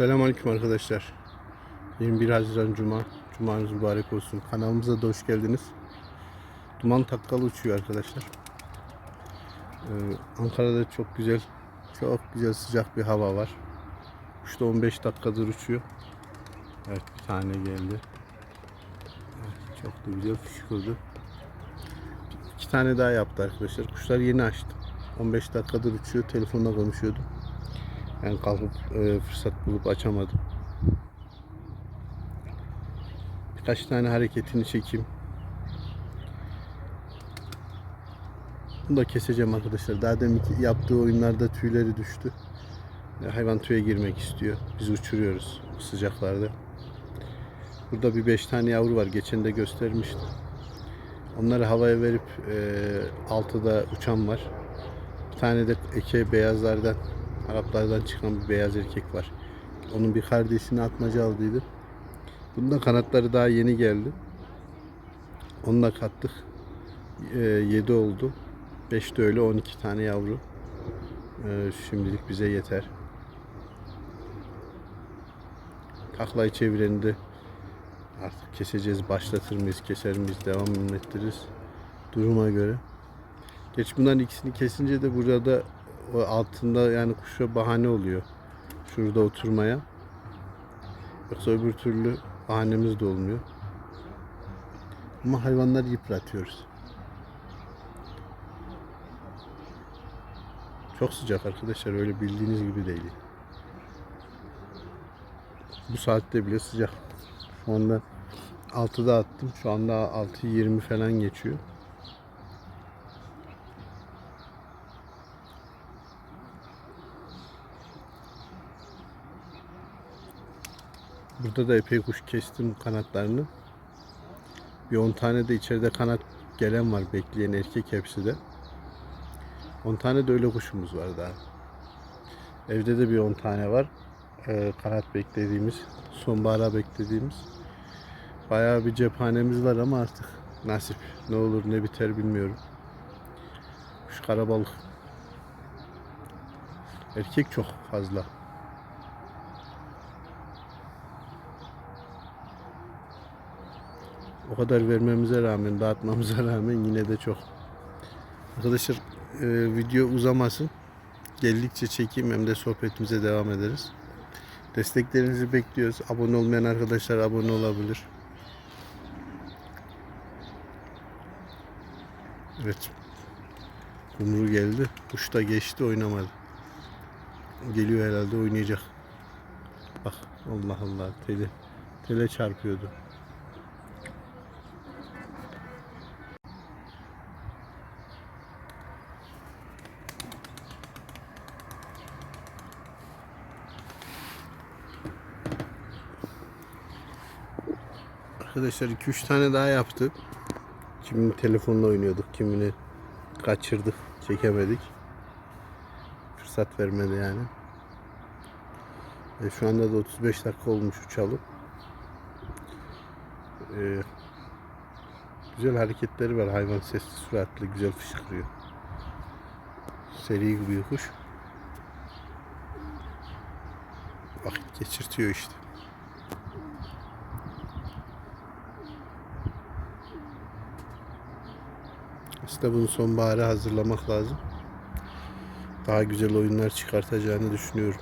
Selamünaleyküm arkadaşlar. 21 Haziran Cuma. Cumanız mübarek olsun. Kanalımıza da hoş geldiniz. Duman takkalı uçuyor arkadaşlar. Ee, Ankara'da çok güzel, çok güzel sıcak bir hava var. Da 15 dakikadır uçuyor. Evet bir tane geldi. Evet, çok da güzel fışkırdı. İki tane daha yaptı arkadaşlar. Kuşlar yeni açtı. 15 dakikadır uçuyor. Telefonla konuşuyordum. Ben kalkıp e, fırsat bulup açamadım. Birkaç tane hareketini çekeyim. Bunu da keseceğim arkadaşlar. Daha demin yaptığı oyunlarda tüyleri düştü. E, Hayvan tüye girmek istiyor. Biz uçuruyoruz sıcaklarda. Burada bir beş tane yavru var. Geçen de göstermiştim. Onları havaya verip e, altıda uçan var. Bir tane de eke beyazlardan Araplardan çıkan bir beyaz erkek var. Onun bir kardeşini atmaca aldıydı. Bunda kanatları daha yeni geldi. Onu da kattık. 7 oldu. 5 de öyle 12 tane yavru. Ee, şimdilik bize yeter. Taklayı çevireni de artık keseceğiz. Başlatır mıyız, keser miyiz, devam mı ettiririz. Duruma göre. Geç bunların ikisini kesince de burada altında yani kuşa bahane oluyor. Şurada oturmaya. Yoksa öbür türlü bahanemiz de olmuyor. Ama hayvanları yıpratıyoruz. Çok sıcak arkadaşlar öyle bildiğiniz gibi değil. Bu saatte bile sıcak. Şu anda 6'da attım. Şu anda 6.20 falan geçiyor. Burada da epey kuş kestim kanatlarını. Bir 10 tane de içeride kanat gelen var bekleyen erkek hepsi de. 10 tane de öyle kuşumuz var daha. Evde de bir 10 tane var. Ee, kanat beklediğimiz, sonbahara beklediğimiz. Bayağı bir cephanemiz var ama artık nasip. Ne olur ne biter bilmiyorum. Kuş karabalık. Erkek çok fazla. O kadar vermemize rağmen, dağıtmamıza rağmen yine de çok. Arkadaşlar e, video uzamasın. Geldikçe çekeyim hem de sohbetimize devam ederiz. Desteklerinizi bekliyoruz. Abone olmayan arkadaşlar abone olabilir. Evet. Kumru geldi. Kuş da geçti oynamadı. Geliyor herhalde oynayacak. Bak Allah Allah tele, tele çarpıyordu. Arkadaşlar 2-3 tane daha yaptık. Kimini telefonla oynuyorduk, kimini kaçırdık, çekemedik. Fırsat vermedi yani. E, şu anda da 35 dakika olmuş uçalım. E, güzel hareketleri var. Hayvan sesli, süratli, güzel fışkırıyor. Seri bir kuş. Vakit geçirtiyor işte. Aslında bunu sonbahara hazırlamak lazım. Daha güzel oyunlar çıkartacağını düşünüyorum.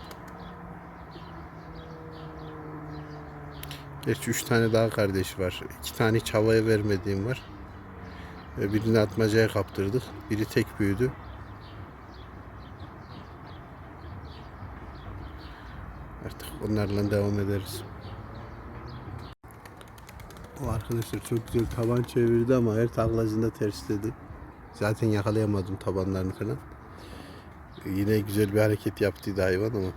Gerçi üç tane daha kardeş var. İki tane hiç havaya vermediğim var. Birini atmacaya kaptırdık. Biri tek büyüdü. Artık onlarla devam ederiz. O arkadaşlar çok güzel taban çevirdi ama her taklacında tersledi. Zaten yakalayamadım tabanlarını falan. Yine güzel bir hareket yaptıydı hayvan ama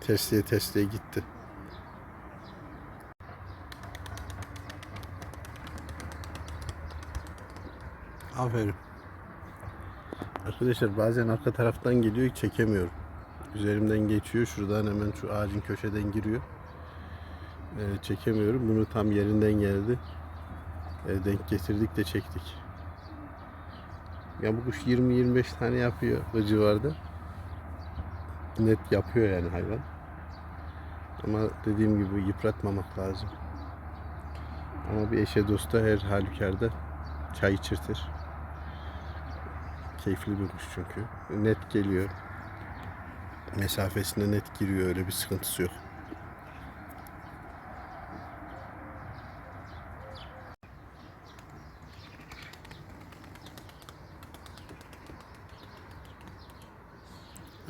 tersliye tersliye gitti. Aferin. Arkadaşlar bazen arka taraftan geliyor çekemiyorum. Üzerimden geçiyor. Şuradan hemen şu ağacın köşeden giriyor. Ee, çekemiyorum. Bunu tam yerinden geldi. Ee, denk getirdik de çektik. Ya bu kuş 20-25 tane yapıyor bu civarda. Net yapıyor yani hayvan. Ama dediğim gibi yıpratmamak lazım. Ama bir eşe dosta her halükarda çay içirtir. Keyifli bir kuş çünkü. Net geliyor. Mesafesine net giriyor. Öyle bir sıkıntısı yok.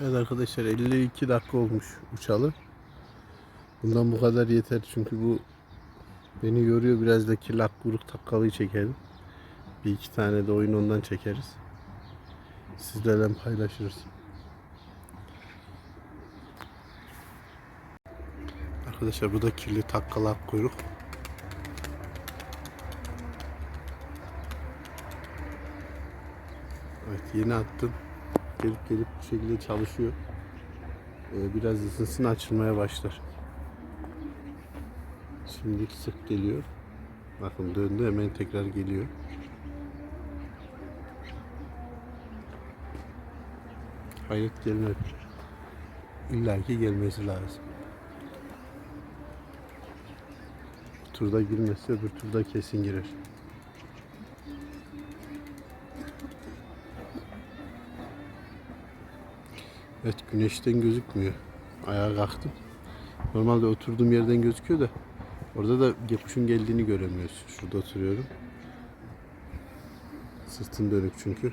Evet arkadaşlar 52 dakika olmuş uçalı. Bundan bu kadar yeter çünkü bu beni yoruyor biraz da kirlak kuyruk takkalıyı çekelim. Bir iki tane de oyun ondan çekeriz. Sizlerle paylaşırız. Arkadaşlar bu da kirli takkalı ak kuyruk. Evet yeni attım. Gelip gelip bu şekilde çalışıyor. Ee, biraz ısınsın açılmaya başlar. Şimdi sık geliyor. Bakın döndü hemen tekrar geliyor. Hayret gelmedi. İlla ki gelmesi lazım. Bu turda girmezse öbür turda kesin girer. Evet güneşten gözükmüyor. Ayağa kalktım. Normalde oturduğum yerden gözüküyor da orada da kuşun geldiğini göremiyoruz. Şurada oturuyorum. Sırtım dönük çünkü.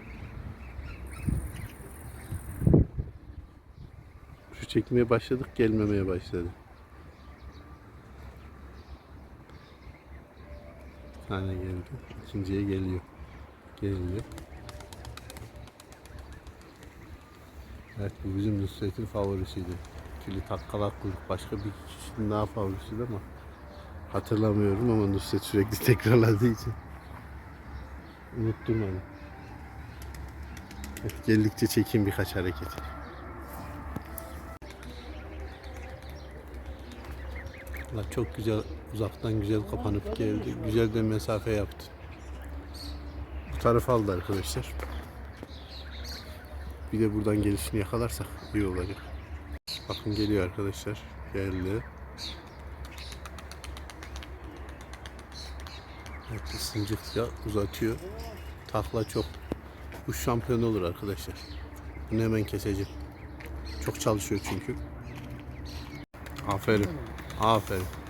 Şu çekmeye başladık gelmemeye başladı. Bir tane geldi. İkinciye geliyor. Geliyor. Evet bu bizim Nusret'in favorisiydi. Kirli takkalak kuyruk başka bir kişinin daha favorisiydi ama hatırlamıyorum ama Nusret sürekli tekrarladığı için unuttum onu. Evet, geldikçe çekeyim birkaç hareket. Valla çok güzel uzaktan güzel kapanıp geldi. Güzel de mesafe yaptı. Bu taraf aldı arkadaşlar. Bir de buradan gelişini yakalarsak iyi olacak. Bakın geliyor arkadaşlar. Geldi. Evet ısıncıkça uzatıyor. Takla çok. Bu şampiyon olur arkadaşlar. Bunu hemen keseceğim. Çok çalışıyor çünkü. Aferin. Aferin.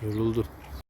Yoruldu.